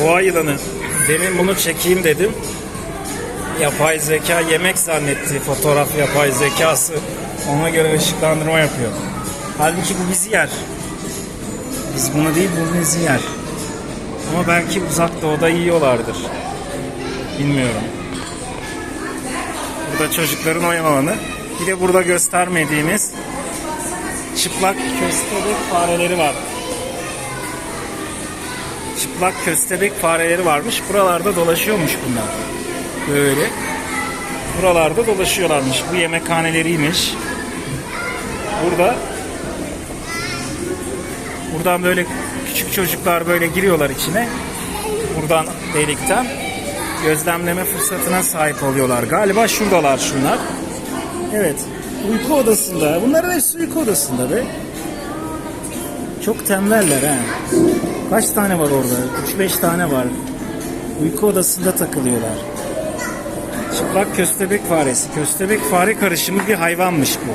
boğa yılanı. Demin bunu çekeyim dedim. Yapay zeka yemek zannetti fotoğraf yapay zekası. Ona göre ışıklandırma yapıyor. Halbuki bu bizi yer. Biz bunu değil bu bizi yer. Ama belki uzak doğuda yiyorlardır. Bilmiyorum. Burada çocukların oyun alanı. Bir de burada göstermediğimiz çıplak köstebek fareleri var. Çıplak köstebek fareleri varmış. Buralarda dolaşıyormuş bunlar. Böyle. Buralarda dolaşıyorlarmış. Bu yemekhaneleriymiş. Burada Buradan böyle küçük çocuklar böyle giriyorlar içine. Buradan delikten gözlemleme fırsatına sahip oluyorlar. Galiba şuradalar şunlar. Evet. Uyku odasında. Bunların hepsi uyku odasında be. Çok tembeller ha. Kaç tane var orada? 3-5 tane var. Uyku odasında takılıyorlar. Çıplak köstebek faresi. Köstebek fare karışımı bir hayvanmış bu.